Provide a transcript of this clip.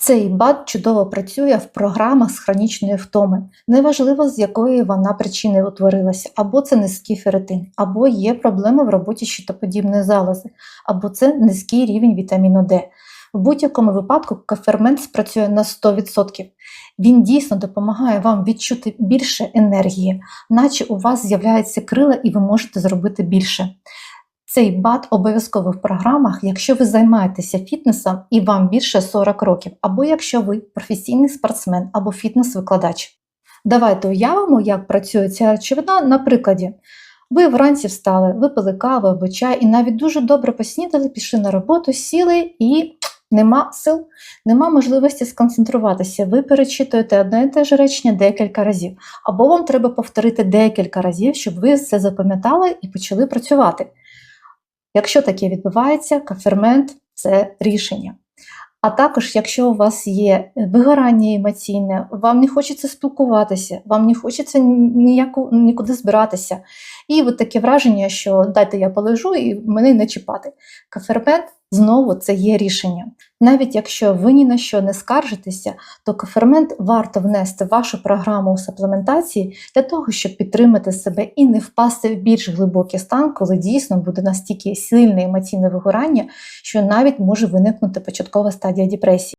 Цей бад чудово працює в програмах з хронічної втоми, неважливо з якої вона причини утворилася, або це низький ферритин, або є проблеми в роботі щитоподібної залози, або це низький рівень вітаміну Д. В будь-якому випадку кафермент спрацює на 100%. Він дійсно допомагає вам відчути більше енергії, наче у вас з'являються крила і ви можете зробити більше. Цей бат обов'язково в програмах, якщо ви займаєтеся фітнесом і вам більше 40 років, або якщо ви професійний спортсмен або фітнес-викладач. Давайте уявимо, як працює ця речовина на прикладі. Ви вранці встали, випили каву або чай і навіть дуже добре поснідали, пішли на роботу, сіли і нема сил, нема можливості сконцентруватися. Ви перечитуєте одне і те ж речення декілька разів, або вам треба повторити декілька разів, щоб ви це запам'ятали і почали працювати. Якщо таке відбувається, кафермент це рішення. А також, якщо у вас є вигорання емоційне, вам не хочеться спілкуватися, вам не хочеться ніяку, нікуди збиратися. І от таке враження, що дайте я полежу і мене не чіпати. Кафермент знову це є рішення. Навіть якщо ви ні на що не скаржитеся, то кофермент варто внести в вашу програму саплементації для того, щоб підтримати себе і не впасти в більш глибокий стан, коли дійсно буде настільки сильне емоційне вигорання, що навіть може виникнути початкова стадія депресії.